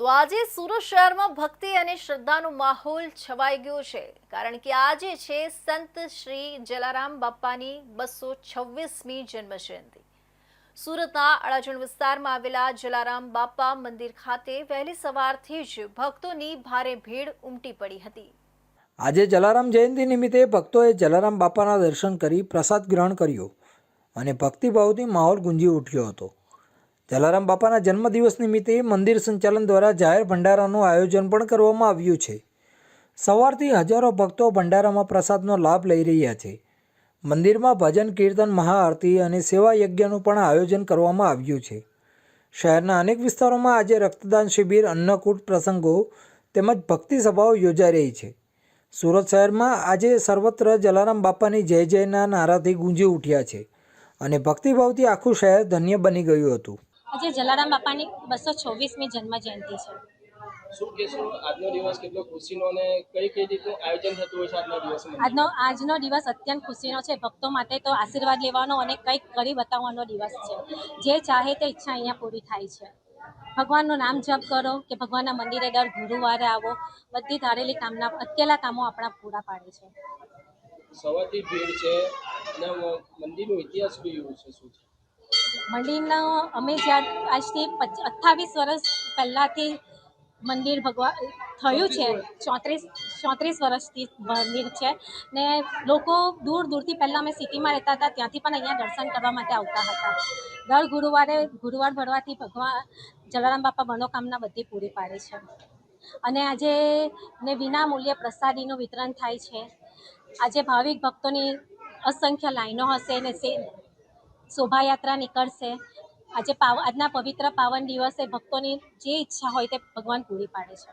તો આજે સુરત શહેરમાં ભક્તિ અને શ્રદ્ધાનો માહોલ છવાઈ ગયો છે. કારણ કે આજે છે સંત શ્રી જલારામ બાપાની બસો છવ્વીસમી જન્મ જયંતિ સુરતના અડાજણ વિસ્તારમાં આવેલા જલારામ બાપા મંદિર ખાતે વહેલી સવારથી જ ભક્તોની ભારે ભીડ ઉમટી પડી હતી. આજે જલારામ જયંતિ નિમિત્તે ભક્તોએ જલારામ બાપાના દર્શન કરી પ્રસાદ ગ્રહણ કર્યો અને ભક્તિભાવથી માહોલ ગુંજી ઉઠ્યો હતો. જલારામ બાપાના જન્મદિવસ નિમિત્તે મંદિર સંચાલન દ્વારા જાહેર ભંડારાનું આયોજન પણ કરવામાં આવ્યું છે. સવારથી હજારો ભક્તો ભંડારામાં પ્રસાદનો લાભ લઈ રહ્યા છે. મંદિરમાં ભજન, કીર્તન, મહાઆરતી અને સેવા યજ્ઞનું પણ આયોજન કરવામાં આવ્યું છે. શહેરના અનેક વિસ્તારોમાં આજે રક્તદાન શિબિર, અન્નકૂટ પ્રસંગો તેમજ ભક્તિ સભાઓ યોજાઈ રહી છે. સુરત શહેરમાં આજે સર્વત્ર જલારામ બાપાની જય જયના નારાથી ગુંજી ઉઠ્યા છે અને ભક્તિભાવથી આખું શહેર ધન્ય બની ગયું હતું. આજે જલારામ બાપાની બસો છવ્વીસમી જન્મ જયંતિ છે. શું કહેશો? આજનો દિવસ કેટલો ખુશીનો અને કઈ કઈ રીતે આયોજન થતું હોય છે આજના દિવસમાં આજનો આજનો દિવસ અત્યંત ખુશીનો છે. ભક્તો માટે તો આશીર્વાદ લેવાનો અને કંઈક કરી બતાવવાનો દિવસ છે. જે ચાહે તે ઈચ્છા અહીંયા પૂરી થાય છે. ભગવાનનું નામ જપ કરો કે ભગવાનના મંદિરે દર ગુરુવારે આવો. બધી ધારેલી કામના અત્યેલા કામો આપણા પૂરા પાડે છે. સવારથી ભીડ છે અને મંદિરનો ઇતિહાસ બી એવું છે શું છે? મંદિરનો અમે જ્યાં આજથી અઠ્ઠાવીસ વર્ષ પહેલાંથી મંદિર ભગવાન થયું છે. ચોત્રીસ ચોત્રીસ વર્ષથી મંદિર છે. ને લોકો દૂર દૂરથી પહેલાં અમે સિટીમાં રહેતા હતા, ત્યાંથી પણ અહીંયા દર્શન કરવા માટે આવતા હતા. દર ગુરુવારે ગુરુવાર ભરવાથી ભગવાન જલારામ બાપા મનોકામના બધી પૂરી પાડે છે. અને આજે ને વિના મૂલ્યે પ્રસાદીનું વિતરણ થાય છે. આજે ભાવિક ભક્તોની અસંખ્ય લાઈનો હશે ને શોભાયાત્રા નીકળશે. આજે પાવ, આજના પવિત્ર પાવન દિવસે ભક્તોની જે ઈચ્છા હોય તે ભગવાન પૂરી પાડે છે.